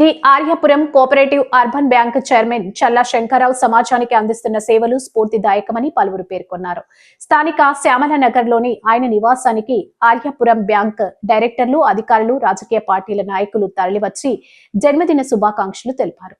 The Aryapuram cooperative urban bank chairman Challa Sankararao సమాజానికి అందిస్తున్న సేవలు స్ఫూర్తిదాయకమని పలువురు పేర్కొన్నారు. స్థానిక శ్యామల నగర్లోని ఆయన నివాసానికి ఆర్యపురం బ్యాంక్ డైరెక్టర్లు అధికారులు రాజకీయ పార్టీల నాయకులు తరలివచ్చి జన్మదిన శుభాకాంక్షలు తెలిపారు.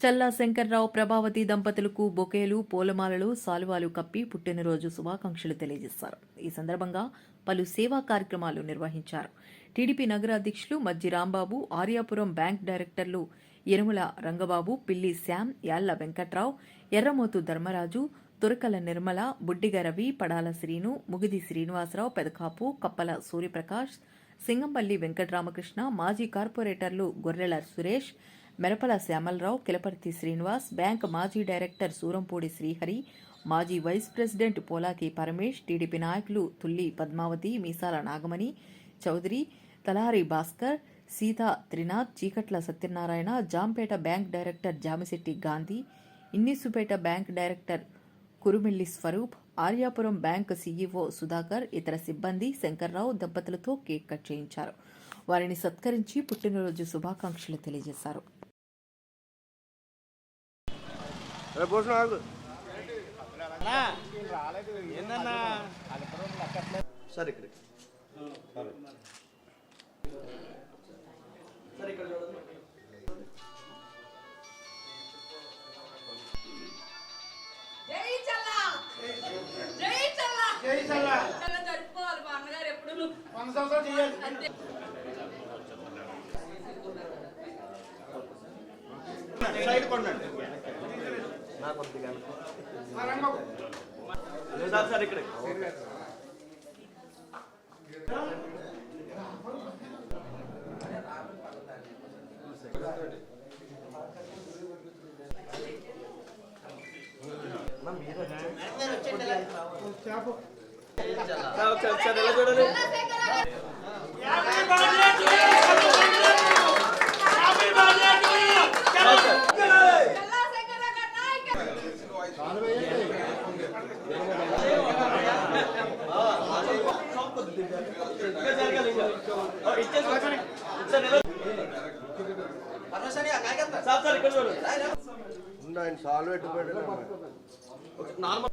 చల్లా శంకర్రావు ప్రభావతి దంపతులకు బొకేలు పూలమాలలు సాలువాలు కప్పి పుట్టినరోజు శుభాకాంక్షలు తెలియజేశారు. ఈ సందర్భంగా పలు సేవా కార్యక్రమాలు నిర్వహించారు. టీడీపీ నగర అధ్యక్షులు మజ్జి రాంబాబు ఆర్యాపురం బ్యాంక్ డైరెక్టర్లు యనుమల రంగబాబు పిల్లి శ్యామ్ యాళ్ళ వెంకట్రావు ఎర్రమోతు ధర్మరాజు తురకల నిర్మల బుడ్డిగ రవి పడాల శ్రీను ముగిది శ్రీనివాసరావు పెదకాపు కప్పల సూర్యప్రకాష్ సింగంపల్లి వెంకటరామకృష్ణ మాజీ కార్పొరేటర్లు గొర్రెల సురేష్ మెరపల శ్యామలరావు కిలపర్తి శ్రీనివాస్ బ్యాంక్ మాజీ డైరెక్టర్ సూరంపూడి శ్రీహరి మాజీ vice president Polaki Paramesh TDP నాయకులు Tulli Padmavathi Meesala Nagamani Chowdary Talari Bhaskar Seeta Trinath Cheekatla Satyanarayana Jampeta bank director Jamisetti Gandhi Innisupeta bank director Kurumilli Swaroop Aryapuram bank CEO Sudhakar ఇతర సిబ్బంది Shankarrao దంపతులతో cake cut చేయించారు. వారిని సత్కరించి పుట్టినరోజు శుభాకాంక్షలు తెలియజేశారు. ఎప్పుడు. వంద సంవత్సరాలు చేయాలి. అంతే. సైడ్ కొండండి సార్ సార్ ఇక్కడ చేప. సార్ ఎలా చూడాలి సాల్వ్ పెట్టుకోండి నార్మల్